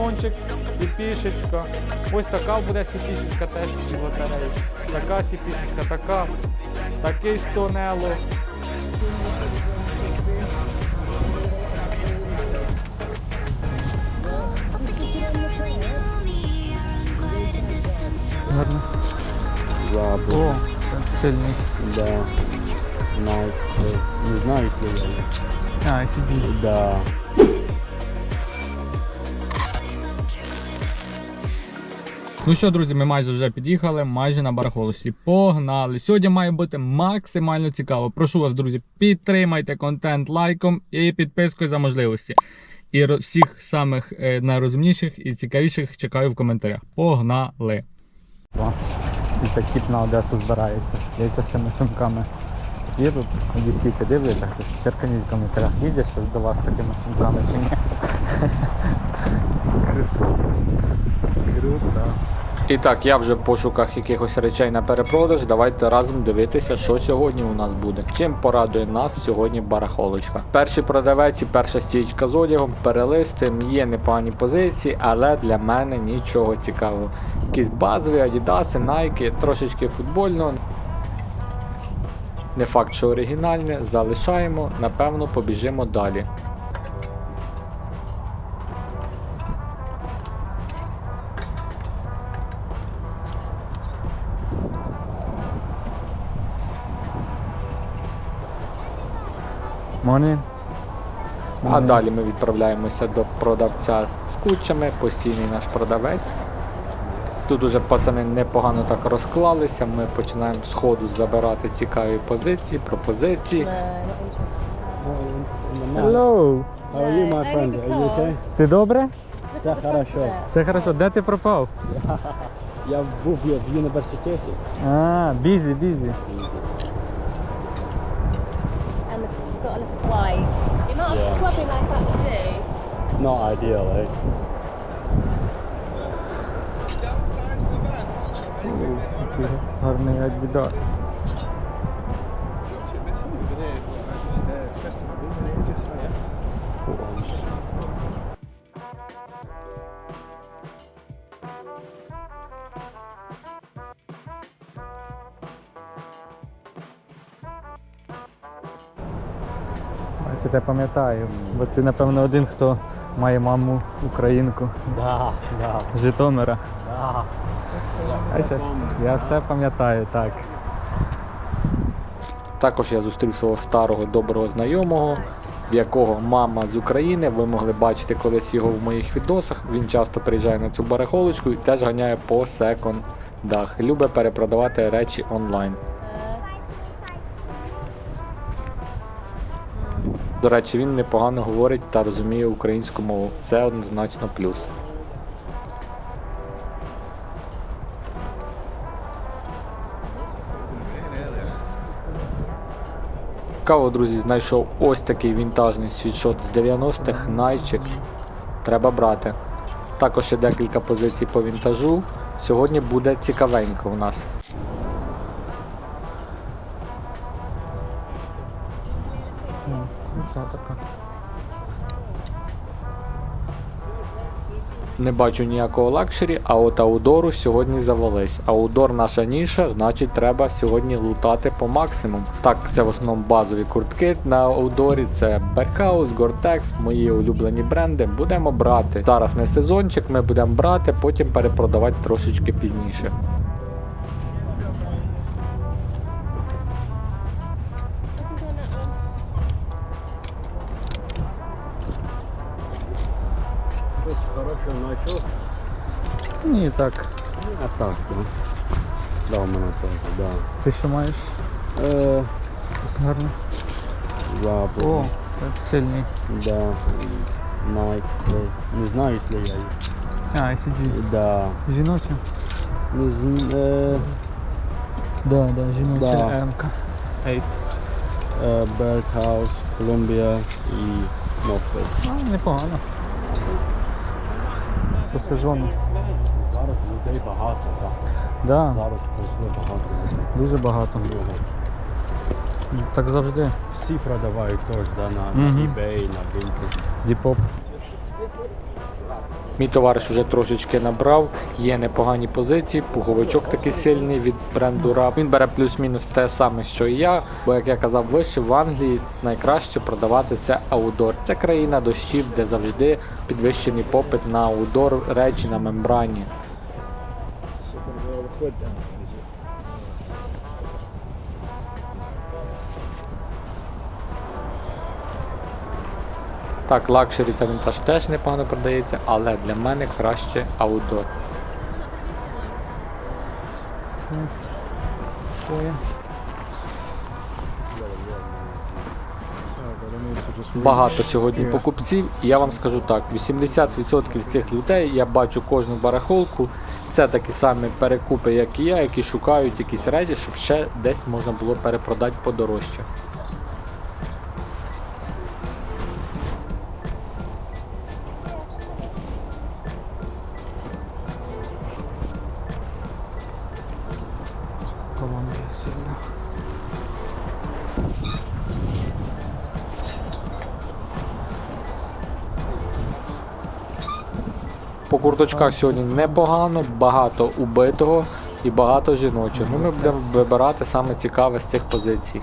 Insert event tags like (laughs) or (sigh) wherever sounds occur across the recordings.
сезончик, сіпішечка. Ось така буде сіпішечка теж в лотереї. Така сіпішечка, така, такий стонело. Гарно. О, сильний. Да. Э, Не знаю, если я. А, сиді. Да. Ну що, друзі, ми майже вже під'їхали, майже на барахолості. Погнали! Сьогодні має бути максимально цікаво. Прошу вас, друзі, підтримайте контент лайком і підпискою за можливості. І всіх самих е, найрозумніших і цікавіших чекаю в коментарях. Погнали! І це тіп на Одесу збирається. Я частими сумками їду, одесіти дивляться, хтось черканіть в коментарях, їздять щось до вас такими сумками чи ні. Круто. Круто. І так, я вже в пошуках якихось речей на перепродаж. Давайте разом дивитися, що сьогодні у нас буде. Чим порадує нас сьогодні барахолочка. Перший продавець і перша стічка з одягом, перелисти, є непогані позиції, але для мене нічого цікавого. Якісь базові адідаси, найки, трошечки футбольного. Не факт, що оригінальне, залишаємо, напевно, побіжимо далі. Монey? А далі ми відправляємося до продавця з кучами, постійний наш продавець. Тут уже пацани непогано так розклалися. Ми починаємо з ходу забирати цікаві позиції, пропозиції. Hello! How are you, my friend? Are you okay? Ти добре? Все хорошо. Все хорошо. Де ти пропав? Я був в університеті. А, бізі, бізі. why. The amount of Yeah. scrubbing I had to do. Not ideal, eh? Гарний адідас. Бачите, я пам'ятаю, бо ти, напевно, один, хто має маму українку Да, да, Житомира. Я все пам'ятаю, так. Також я зустрів свого старого доброго знайомого, в якого мама з України. Ви могли бачити колись його в моїх відосах. Він часто приїжджає на цю барахолочку і теж ганяє по секондах. Любить перепродавати речі онлайн. До речі, він непогано говорить та розуміє українську мову. Це однозначно плюс. Цікаво, друзі, знайшов ось такий вінтажний світшот з 90-х найчик. Треба брати. Також ще декілька позицій по вінтажу. Сьогодні буде цікавенько у нас. Не бачу ніякого лакшері, а от аудору сьогодні завелись. Аудор наша ніша, значить треба сьогодні лутати по максимуму. Так, це в основному базові куртки на аудорі, це Berghaus, Gore-Tex, мої улюблені бренди. Будемо брати. Зараз не сезончик, ми будемо брати, потім перепродавати трошечки пізніше. Ні, так. А так, да. Да, у мене теж, да. Ти що маєш? Е, Гарно. забув. О, це сильний. Да. Найк, це. Не знаю, якщо я. А, ICG. Да. Жіноча? Не з... Е, Да, да, жіноча Да. М-ка. Ейт. е, Berghaus, Columbia і North Face. А, непогано. По сезону. Зараз людей багато, так. Да, Зараз прийшли багато дуже багато. Так завжди. Всі продавають теж, да, на, на Мгм. eBay, на Vinted. Діпоп. Мій товариш вже трошечки набрав, є непогані позиції, пуговичок такий сильний від бренду Раб. Він бере плюс-мінус те саме, що і я. Бо, як я казав вище, в Англії найкраще продавати це аудор. Це країна дощів, де завжди підвищений попит на аудор, речі на мембрані. Так, лакшері та вінтаж теж непогано продається, але для мене краще аудор. Багато сьогодні покупців, і я вам скажу так: 80% цих людей я бачу кожну барахолку. Це такі самі перекупи, як і я, які шукають якісь речі, щоб ще десь можна було перепродати подорожче. Курточках сьогодні непогано, багато убитого і багато жіночого. Ну ми будемо вибирати саме цікаве з цих позицій.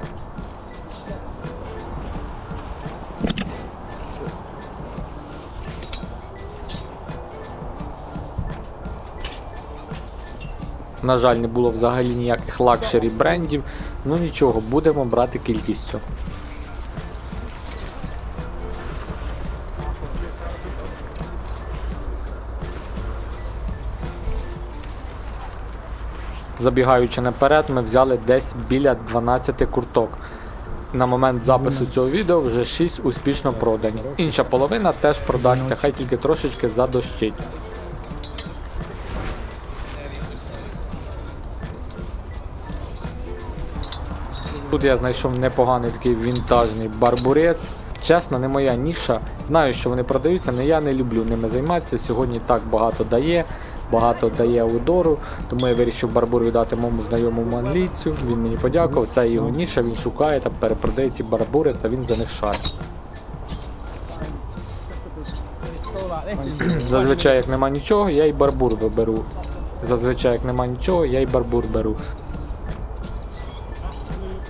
На жаль, не було взагалі ніяких лакшері брендів. Ну нічого, будемо брати кількістю. Забігаючи наперед, ми взяли десь біля 12 курток. На момент запису цього відео вже 6 успішно продані. Інша половина теж продасться, хай тільки трошечки задощить. Тут я знайшов непоганий такий вінтажний барбурець. Чесно, не моя ніша. Знаю, що вони продаються, але я не люблю ними займатися. Сьогодні так багато дає, багато дає аудору, тому я вирішив барбур віддати моєму знайомому англійцю. Він мені подякував, це його ніша, він шукає та перепродає ці барбури, та він за них шарить. Зазвичай, як нема нічого, я й барбур виберу. Зазвичай, як нема нічого, я й барбур беру.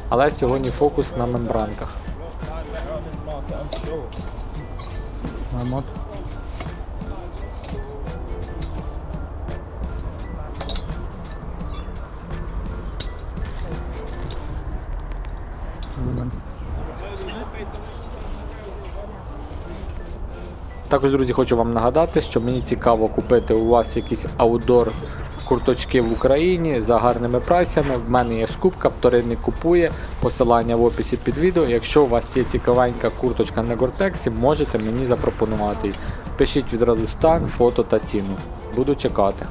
Але сьогодні фокус на мембранках. Також, друзі, хочу вам нагадати, що мені цікаво купити у вас якісь аудор курточки в Україні за гарними прайсами. В мене є скупка, вторинник купує. Посилання в описі під відео. Якщо у вас є цікавенька курточка на Гортексі, можете мені запропонувати. Пишіть відразу стан, фото та ціну. Буду чекати.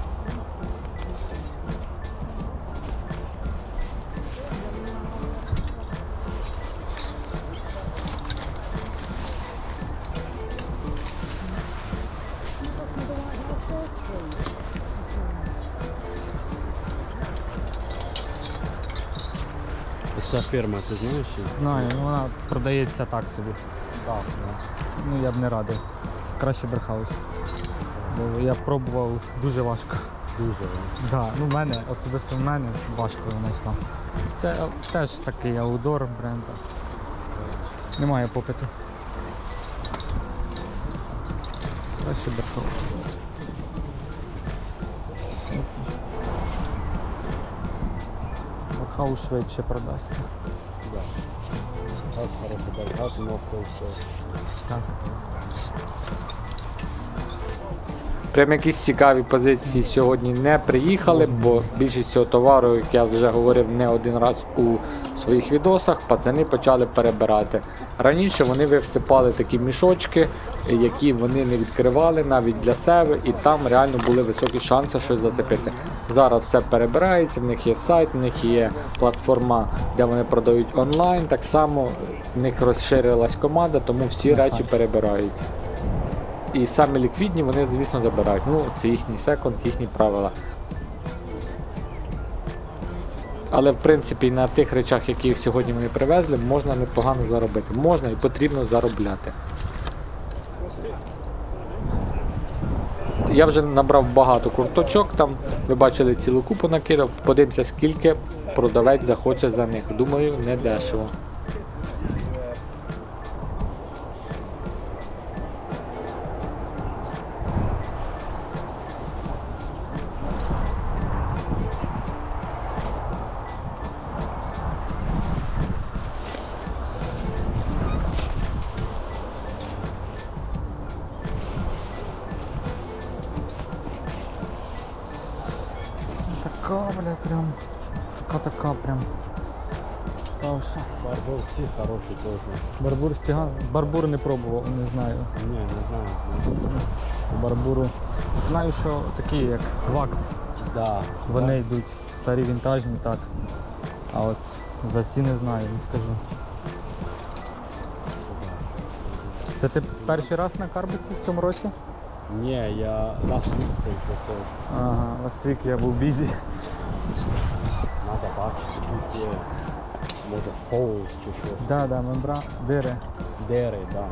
Ця фірма, ти знаєш? Знаю, ну вона продається так собі. Так, Ну я б не радив. Краще Берхаус. Бо я пробував дуже важко. дуже. Да, ну в мене, особисто в мене важко вона йшла. Це теж такий аудор бренда. Немає попиту. Краще Берхаус. Берхаус швидше продасть. Да. Газ хороший, газ мокрий, все. Так. Прям якісь цікаві позиції сьогодні не приїхали, бо більшість цього товару, як я вже говорив не один раз у своїх відосах, пацани почали перебирати. Раніше вони висипали такі мішочки, які вони не відкривали навіть для себе, і там реально були високі шанси щось зацепити. Зараз все перебирається, в них є сайт, в них є платформа, де вони продають онлайн. Так само в них розширилась команда, тому всі речі перебираються. І самі ліквідні вони, звісно, забирають. Ну, це їхній секунд, їхні правила. Але в принципі на тих речах, які сьогодні вони привезли, можна непогано заробити. Можна і потрібно заробляти. Я вже набрав багато курточок, там ви бачили цілу купу накидав. Подивимося, скільки продавець захоче за них. Думаю, не дешево. Барбовські хороші теж. Барбур стіга. Барбур не пробував, не знаю. Ні, не знаю. Барбуру. Знаю, що такі як вакс. Да. Вони йдуть старі вінтажні, так. А от за ці не знаю, не скажу. Це ти перший раз на карбиці в цьому році? Ні, я last week прийшов теж. Ага, last week я був бізі. Надо бачити, тут є. Може holes чи щось. Да, да, мембра, дири. Дери, да.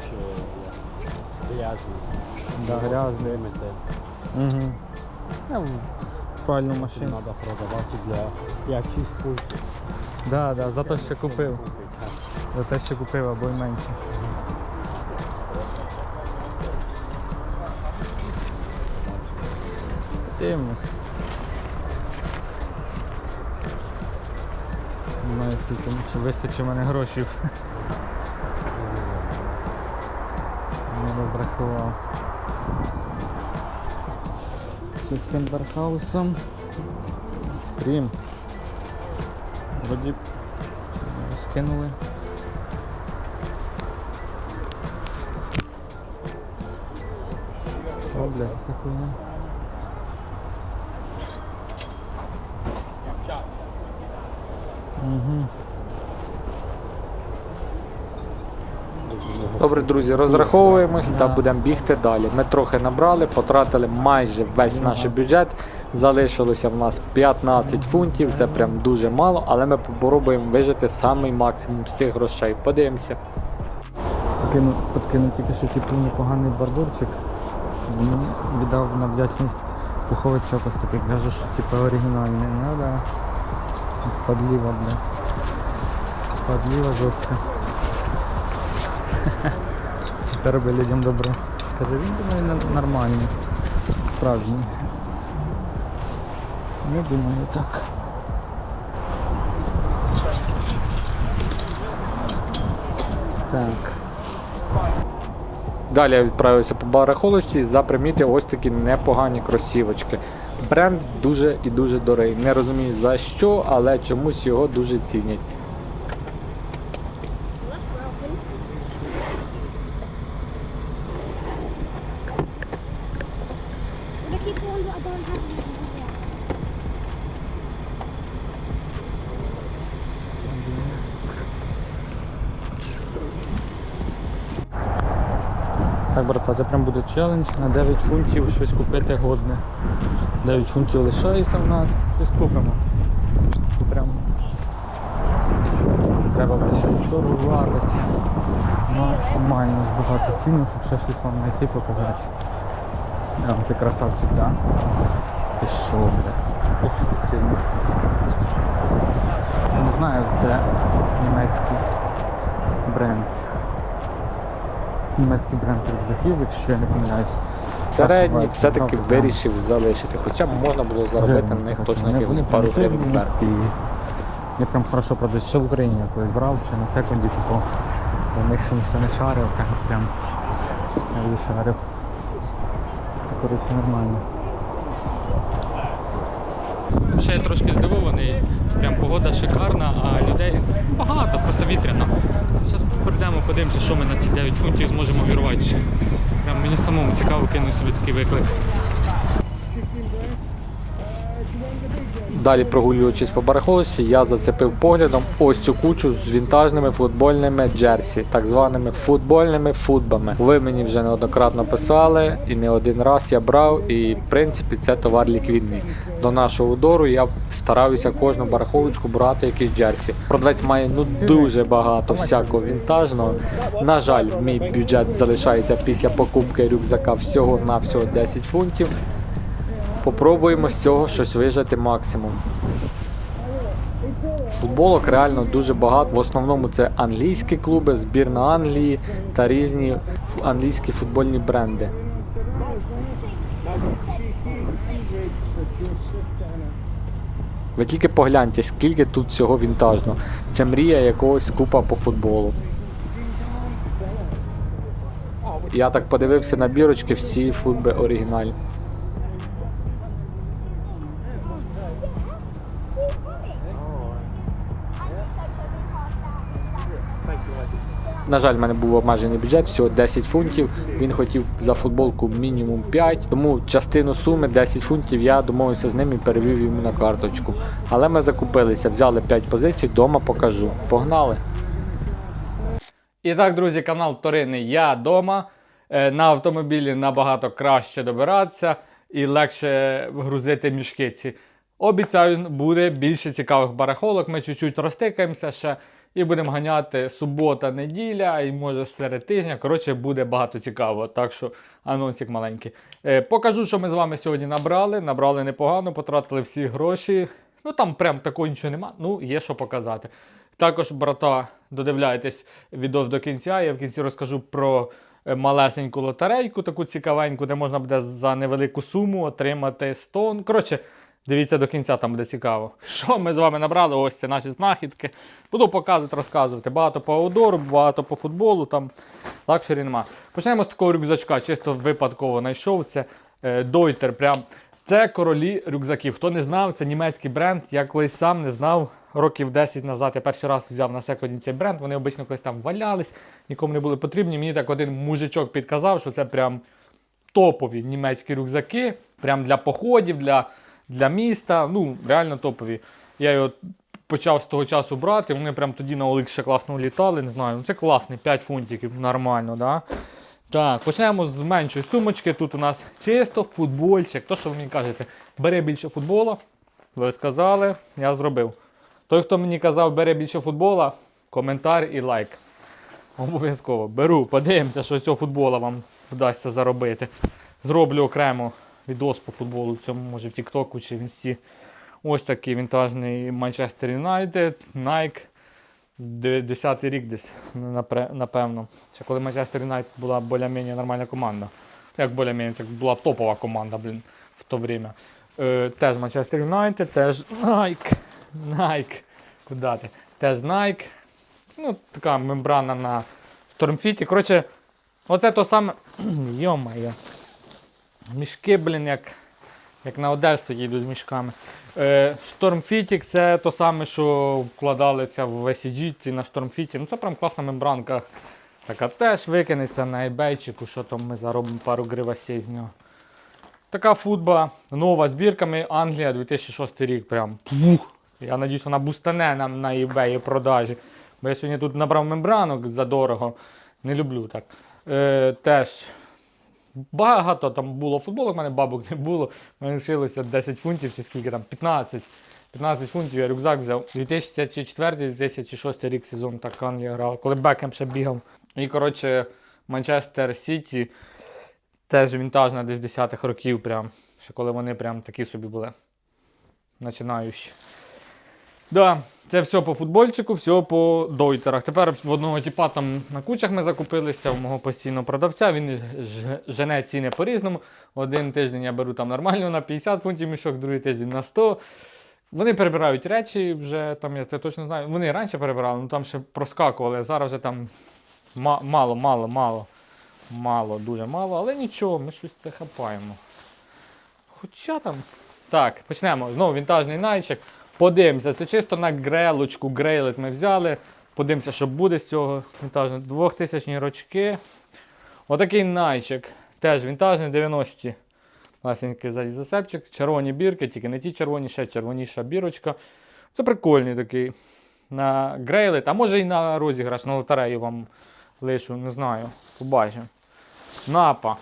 Ще є. Грязні. Да, грязний. Вимити. Угу. Я в пральну машину. Треба продавати для якісь Да, да, за те, що купив. За те, що купив або й менше. Дивимось. Не знаю скільки чи вистачить мене грошей. Не розрахував. З цим бархаусом? Стрім. Вроді скинули. О, бля, це хуйня. Добре, друзі, розраховуємось та будемо бігти далі. Ми трохи набрали, потратили майже весь наш бюджет. Залишилося в нас 15 фунтів, це прям дуже мало, але ми попробуємо вижити самий максимум з цих грошей. Подивимося. Подкину, подкину тільки що типу непоганий бардурчик. Мені віддав на вдячність пуховичок ось такий. Каже, що типу оригінальний. Ну да. Подліва, бля. Подліва жорстка. (laughs) Це робить людям добро. Каже, він думає нормальний. Справжній. Не думаю так. Так. Далі я відправився по барахолочці і запримітив ось такі непогані кросівочки. Бренд дуже і дуже дорогий. Не розумію за що, але чомусь його дуже цінять. Ko ang doon Так, братва, це прям буде челендж на 9 фунтів щось купити годне. 9 фунтів лишається в нас, щось купимо. Прям треба буде ще здоруватися. Максимально збагати ціну, щоб ще щось вам знайти показати. А, це красавчик, так? Да? Ти що, бля? Ох, що сильно. Не знаю, це німецький бренд німецький бренд рюкзаків, якщо я не помиляюсь. Середній Бачу, все-таки вирішив залишити, хоча б можна було заробити на них точно якихось пару гривень зверху. Я прям хорошо продають. Ще в Україні я колись брав, чи на секунді, типу, за них ще не шарив, так прям я зашарив. Це, коротше, нормально. Ще трошки здивований, прям погода шикарна, а людей багато, просто вітряно. Зараз прийдемо, подивимося, що ми на ці 9 фунтів зможемо вірвати ще. Прям мені самому цікаво кинути собі такий виклик. Далі прогулюючись по барахолищі, я зацепив поглядом ось цю кучу з вінтажними футбольними джерсі, так званими футбольними футбами. Ви мені вже неоднократно писали, і не один раз я брав, і в принципі це товар ліквідний. До нашого дору я стараюся кожну барахолочку брати якийсь джерсі. Продавець має ну дуже багато всякого вінтажного. На жаль, мій бюджет залишається після покупки рюкзака всього на всього 10 фунтів. Попробуємо з цього щось вижати максимум. Футболок реально дуже багато. В основному це англійські клуби, збірна Англії та різні англійські футбольні бренди. Ви тільки погляньте, скільки тут всього вінтажно. Це мрія якогось купа по футболу. Я так подивився на бірочки, всі футби оригінальні. На жаль, в мене був обмежений бюджет, всього 10 фунтів. Він хотів за футболку мінімум 5, тому частину суми 10 фунтів я домовився з ним і перевів йому на карточку. Але ми закупилися, взяли 5 позицій, дома покажу. Погнали! І так, друзі, канал Торини Я дома. Е, На автомобілі набагато краще добиратися і легше грузити мішки ці. Обіцяю, буде більше цікавих барахолок. Ми чуть-чуть розтикаємося ще і будемо ганяти субота, неділя, і може серед тижня. Коротше, буде багато цікавого. Так що анонсик маленький. Е, покажу, що ми з вами сьогодні набрали. Набрали непогано, потратили всі гроші. Ну там прям такого нічого нема. Ну, є що показати. Також, брата, додивляйтесь відео до кінця. Я в кінці розкажу про е, малесеньку лотерейку, таку цікавеньку, де можна буде за невелику суму отримати 100. Коротше, дивіться до кінця, там буде цікаво. Що ми з вами набрали? Ось це наші знахідки. Буду показувати, розказувати. Багато по аудору, багато по футболу, там лакшері нема. Почнемо з такого рюкзачка, чисто випадково знайшов. Це Дойтер. Прям. Це королі рюкзаків. Хто не знав, це німецький бренд. Я колись сам не знав. Років 10 назад я перший раз взяв на секунді цей бренд. Вони обично колись там валялись, нікому не були потрібні. Мені так один мужичок підказав, що це прям топові німецькі рюкзаки, прям для походів, для, для міста. Ну, реально топові. Я його почав з того часу брати. Вони прям тоді на OLX ще класно літали. Не знаю. Ну це класний, 5 фунтиків, нормально, да? Так, почнемо з меншої сумочки. Тут у нас чисто футбольчик. То, що ви мені кажете, бери більше футбола. Ви сказали, я зробив. Той, хто мені казав, бери більше футбола, коментар і лайк. Обов'язково беру, подивимося, що з цього футбола вам вдасться заробити. Зроблю окремо відос по футболу, цьому може в Тіктоку чи в Інсті. Ось такий вінтажний Манчестер Юнайтед, Nike. 10 рік десь, напевно. Ще коли Манчестер Юнайтед була більш-менш нормальна команда. Як більш-менш, це була топова команда, блін, в то время. Е, теж Манчестер Юнайтед, теж Nike. Nike. Куди ти? Теж Nike. Ну, така мембрана на Stormfit. Коротше, оце то саме. (clears throat) Йо-моє. Мішки, блін, як, як на Одесу їду з мішками. Е, Stormfit це то саме, що вкладалися в SCG ці на Stormfit. Ну це прям класна мембранка. Така теж викинеться на eBay, що там ми заробимо пару гривасей з нього. Така футба, нова збірками Англія 2006 рік. Прям. Я надіюсь, вона бустане нам на eBay продажі. Бо я сьогодні тут набрав мембранок за дорого. Не люблю так. Е, теж багато там було футболок, в мене бабок не було. У мене лишилося 10 фунтів чи скільки там, 15. 15 фунтів я рюкзак взяв. 2004-2006 рік сезон так Англія грала, коли Бекем ще бігав. І коротше, Манчестер Сіті теж вінтажна десь 10-х років, прям, ще коли вони прям такі собі були. Починаючі. Да, це все по футбольчику, все по дойтерах. Тепер в одного тіпа там на кучах ми закупилися, у мого постійного продавця. Він жене ціни по-різному. Один тиждень я беру там нормально на 50 фунтів мішок, другий тиждень на 100. Вони перебирають речі вже, там я це точно знаю. Вони раніше перебирали, ну там ще проскакували, зараз вже там ма- мало, мало, мало. Мало, дуже мало, але нічого, ми щось це хапаємо. Хоча там. Так, почнемо. Знову вінтажний найчик. Подивимося, це чисто на грелочку, грейлет ми взяли. Подивимося, що буде з цього вінтажного. 2000 рочки. Отакий найчик. Теж вінтажний 90-ті. Класненький ззаді засепчик. Червоні бірки, тільки не ті червоні, ще червоніша бірочка. Це прикольний такий. На грейлет, а може і на розіграш, на лотерею вам лишу, не знаю. Побачимо. Напа.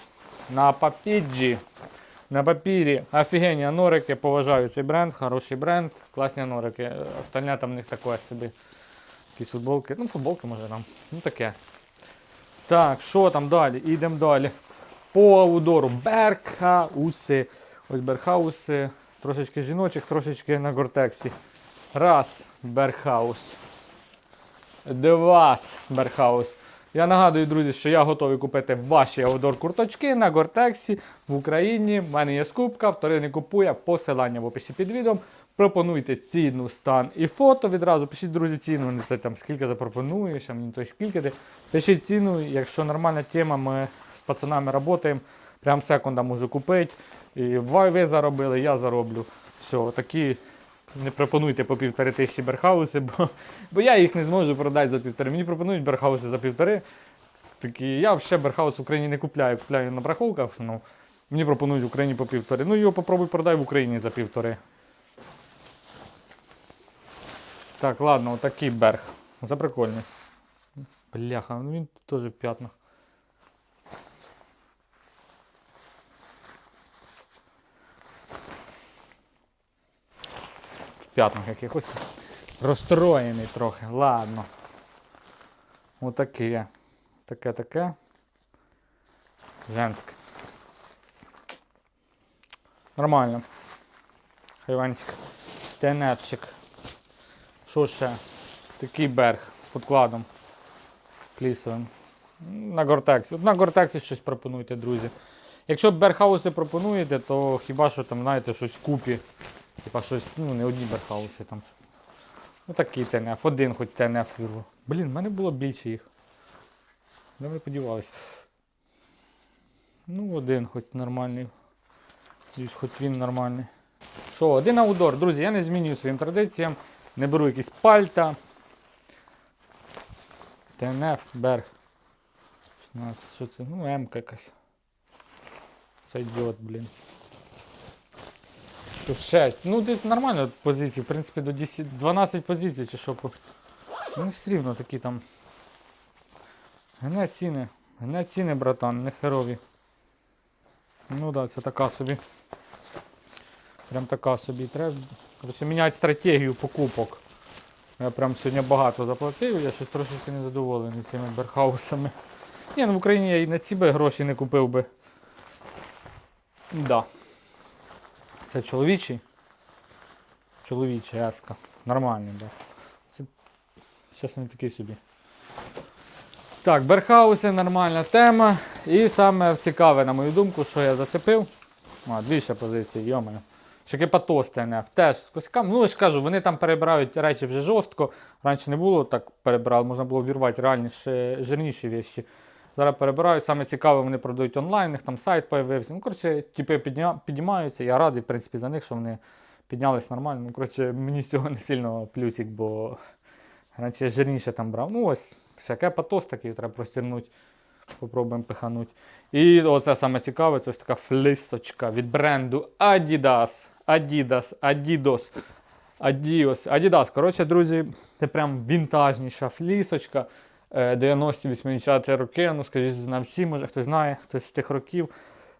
Напа Піджі. На папірі офігенні анорики, поважаю цей бренд, хороший бренд, класні анорики. Е, Остальне там в них таке собі. Якісь футболки. Ну, футболки може там. Ну таке. Так, що там далі? Ідемо далі. По аудору. Берхауси. Ось берхауси. Трошечки жіночих, трошечки на гортексі. Раз, берхаус. Два, берхаус. Я нагадую, друзі, що я готовий купити ваші аудор курточки на Гортексі в Україні. У мене є скупка, вторий не купує. Посилання в описі під відео. Пропонуйте ціну, стан і фото відразу. Пишіть, друзі, ціну. Не це там скільки запропонуєш, а мені то скільки ти. Пишіть ціну, якщо нормальна тема, ми з пацанами працюємо. Прям секунда можу купити. І ви заробили, я зароблю. Все, такі. Не пропонуйте по півтори тисячі берхауси, бо, бо я їх не зможу продати за півтори. Мені пропонують берхауси за півтори. Такі, я ще берхаус в Україні не купляю, купляю на брахолках. Ну, мені пропонують в Україні по півтори. Ну його попробуй продай в Україні за півтори. Так, ладно, отакий берг. Це прикольний. Бляха, ну він теж в п'ятнах. П'ятнах якихось розстроєний трохи. Ладно. Отаке. Таке таке. Женське. Нормально. Хайванчик. ТНФчик. Що ще? Такий берг з подкладом. Клісовим. На Гортексі. От на Гортексі щось пропонуйте, друзі. Якщо берхауси пропонуєте, то хіба що там, знаєте, щось купі. Типа щось, ну не одні берхауси там. Ну такий ТНФ, один хоч ТНФ вірву. Блін, в мене було більше їх. Де ви подівались? Ну, один хоч нормальний. Десь хоч він нормальний. Що, один аудор, друзі, я не змінюю своїм традиціям. Не беру якісь пальта. ТНФ, Берг. 16, що це? Ну, М якась. Це ідіот, блін. Що 6. Ну, десь нормально позиції. В принципі, до 10, 12 позицій чи що. Ну, все рівно такі там. Гне ціни. Гне ціни, братан, не херові. Ну да, це така собі. Прям така собі. Треба коротше, міняти стратегію покупок. Я прям сьогодні багато заплатив, я щось трошки не задоволений цими берхаусами. Ні, ну в Україні я і на ці би гроші не купив би. Да. Це чоловічий. Чоловічий еска. Нормальний, да. Це зараз не такий собі. Так, берхауси нормальна тема. І саме цікаве, на мою думку, що я зацепив. А, дві ще позиції, йомаю. Шекепатос ТНФ теж з косяками. Ну, я ж кажу, вони там перебирають речі вже жорстко. Раніше не було так перебирали, можна було вірвати реальні жирніші вещі. Зараз перебирають. Саме цікаве, вони продають онлайн, у них там сайт появився. Ну, коротше, типи піднімаються. Я радий, в принципі, за них, що вони піднялись нормально. Ну, коротше, мені з цього не сильно плюсик, бо раніше я жирніше там брав. Ну, ось, ще патос такий треба простірнути. Попробуємо пихануть. І оце саме цікаве, це ось така флисочка від бренду Adidas. Adidas, Adidas, Adios, Adidas. Коротше, друзі, це прям вінтажніша флісочка. Е, 90-80 роки. Ну, скажіть, нам всі, може хтось знає, хтось з тих років.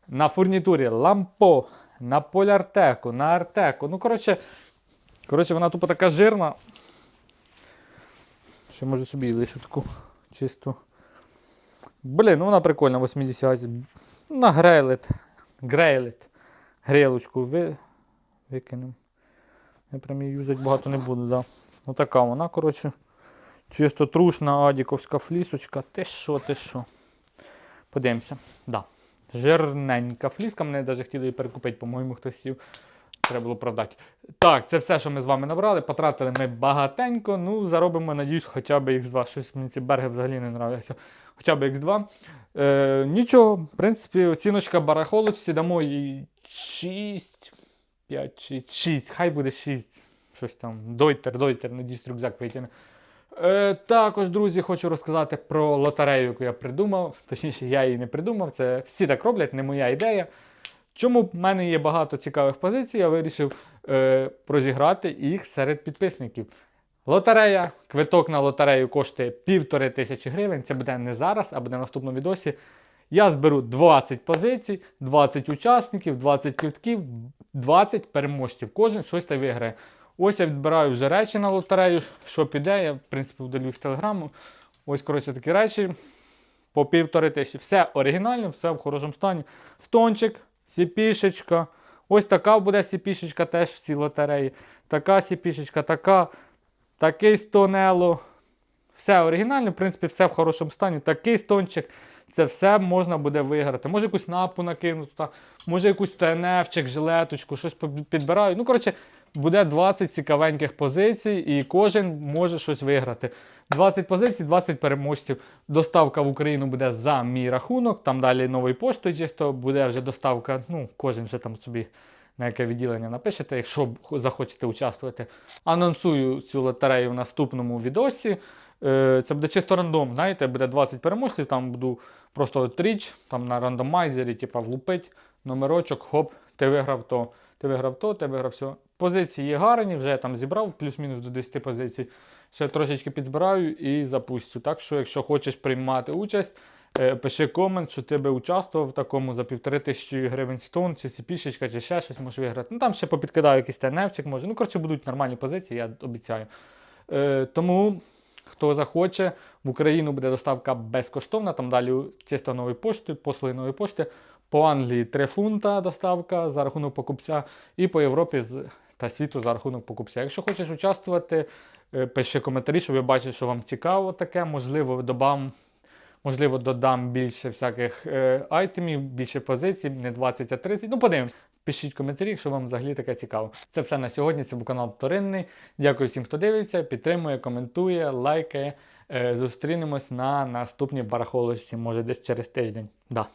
На фурнітурі Лампо, на Поляртеку, на Артеку. Ну, коротше, коротше, вона тупо така жирна. Ще може собі лишу таку чисту. Блін, ну вона прикольна, 80. На грейлет. Грейлет. Грелочку ви... викинемо. Я прям її юзати багато не буду, да. Отака вона, коротше. Чисто трушна адіковська флісочка. Ти що, ти що? Подивимося. Да. Жирненька фліска. Мене навіть хотіли її перекупити, по-моєму, хтось сів. Треба було продати. Так, це все, що ми з вами набрали. Потратили ми багатенько. Ну, заробимо, надіюсь, хоча б X2. Щось мені ці берги взагалі не нравляться. Хоча б X2. Е, нічого, в принципі, оціночка барахолочці дамо їй 6. 5, 6, 6. Хай буде 6. Щось там. Дойтер, дойтер, надіюсь, рюкзак витягне. Е, також, друзі, хочу розказати про лотерею, яку я придумав. Точніше, я її не придумав. Це всі так роблять, не моя ідея. Чому в мене є багато цікавих позицій, я вирішив е, розіграти їх серед підписників. Лотерея, квиток на лотерею коштує півтори тисячі гривень. Це буде не зараз, а буде в наступному відосі. Я зберу 20 позицій, 20 учасників, 20 квитків, 20 переможців. Кожен щось та виграє. Ось я відбираю вже речі на лотерею, що піде. Я, в принципі, вдалю з телеграму. Ось, коротше, такі речі по півтори тисячі. Все оригінально, все в хорошому стані. Стончик, сіпішечка. Ось така буде сіпішечка теж в цій лотереї. Така сіпішечка, така, такий стонело. Все оригінально, в принципі, все в хорошому стані. Такий стончик. Це все можна буде виграти. Може якусь напу накинути, може якусь ТНФчик, жилеточку, щось підбираю. Ну, коротше, буде 20 цікавеньких позицій, і кожен може щось виграти. 20 позицій, 20 переможців. Доставка в Україну буде за мій рахунок. Там далі новою поштою чисто буде вже доставка. Ну, кожен вже там собі на яке відділення напишете, якщо захочете участвувати. Анонсую цю лотерею в наступному відосі. Е, Це буде чисто рандом, знаєте, буде 20 переможців, там буду просто річ, там на рандомайзері, типа влупить номерочок, хоп, ти виграв то, ти виграв то, ти виграв все. Позиції є гарні, вже я там зібрав плюс-мінус до 10 позицій. Ще трошечки підзбираю і запустю. Так що, якщо хочеш приймати участь, е, пиши комент, що ти би участвував в такому за півтори тисячі гривень стон, чи сіпішечка, чи ще щось можеш виграти. Ну там ще попідкидаю якийсь теневчик, може. Ну, коротше, будуть нормальні позиції, я обіцяю. Е, тому, хто захоче, в Україну буде доставка безкоштовна, там далі чисто нової пошти, послуги нової пошти. По Англії 3 фунта доставка за рахунок покупця, і по Європі та світу за рахунок покупця. Якщо хочеш участвувати, е, пиши коментарі, щоб я бачив, що вам цікаво таке. Можливо, додам, можливо, додам більше всяких е, айтемів, більше позицій, не 20, а 30. Ну, подивимось. Пишіть коментарі, якщо вам взагалі таке цікаво. Це все на сьогодні. Це був канал Вторинний. Дякую всім, хто дивиться, підтримує, коментує, лайкає. Е, Зустрінемось на наступній барахолочці, може десь через тиждень. Да.